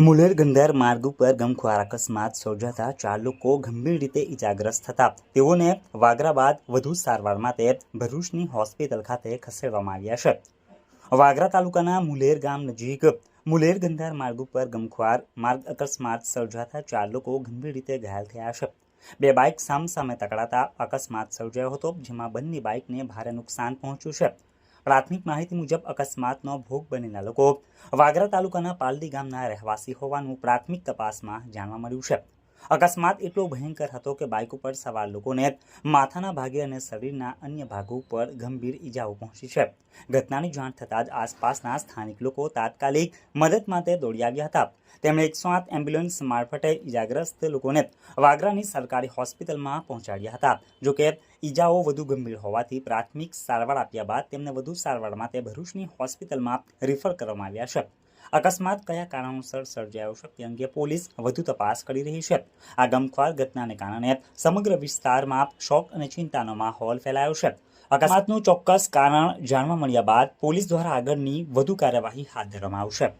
મુલેર ગંધાર માર્ગ ઉપર ગમખ્વાર અકસ્માત સર્જાતા ચાર લોકો ગંભીર રીતે ઇજાગ્રસ્ત થતા. તેઓને વાગરા બાદ વધુ સારવાર માટે ભરૂચની હોસ્પિટલ ખાતે ખસેડવામાં આવ્યા છે. વાગરા તાલુકાના મુલેર ગામ નજીક મુલેર ગંધાર માર્ગ ઉપર ગમખ્વાર માર્ગ અકસ્માત સર્જાતા ચાર લોકો ગંભીર રીતે ઘાયલ થયા છે. બે બાઇક સામસામે તકડાતા અકસ્માત સર્જાયો હતો, જેમાં બંને બાઇકને ભારે નુકસાન પહોંચ્યું છે. પ્રાથમિક માહિતી મુજબ અકસ્માતનો ભોગ બનેલા લોકો વાગરા તાલુકાના પાલડી ગામના રહેવાસી હોવાનું પ્રાથમિક તપાસમાં જાણવા મળ્યું છે. અકસ્માત એટલો ભયંકર હતો કે બાઇક ઉપર સવાર લોકોને માથાના ભાગે અને શરીરના અન્ય ભાગો ઉપર ગંભીર ઈજાઓ પહોંચી છે. ઘટનાની જાણ થતાં જ આસપાસના સ્થાનિક લોકો તાત્કાલિક મદદ માટે દોડી આવ્યા હતા. તેમણે એકસો આઠ એમ્બ્યુલન્સ મારફતે ઈજાગ્રસ્ત લોકોને વાગરાની સરકારી હોસ્પિટલમાં પહોંચાડ્યા હતા. જોકે ઈજાઓ વધુ ગંભીર હોવાથી પ્રાથમિક સારવાર આપ્યા બાદ તેમને વધુ સારવાર માટે ભરૂચની હોસ્પિટલમાં રિફર કરવામાં આવ્યા છે. અકસ્માત કયા કારણોસર સર્જાયો છે તે અંગે પોલીસ વધુ તપાસ કરી રહી છે. આ ગમખ્વાર ઘટનાને કારણે સમગ્ર વિસ્તારમાં શોક અને ચિંતાનો માહોલ ફેલાયો છે. અકસ્માતનું ચોક્કસ કારણ જાણવા મળ્યા બાદ પોલીસ દ્વારા આગળની વધુ કાર્યવાહી હાથ ધરવામાં આવશે.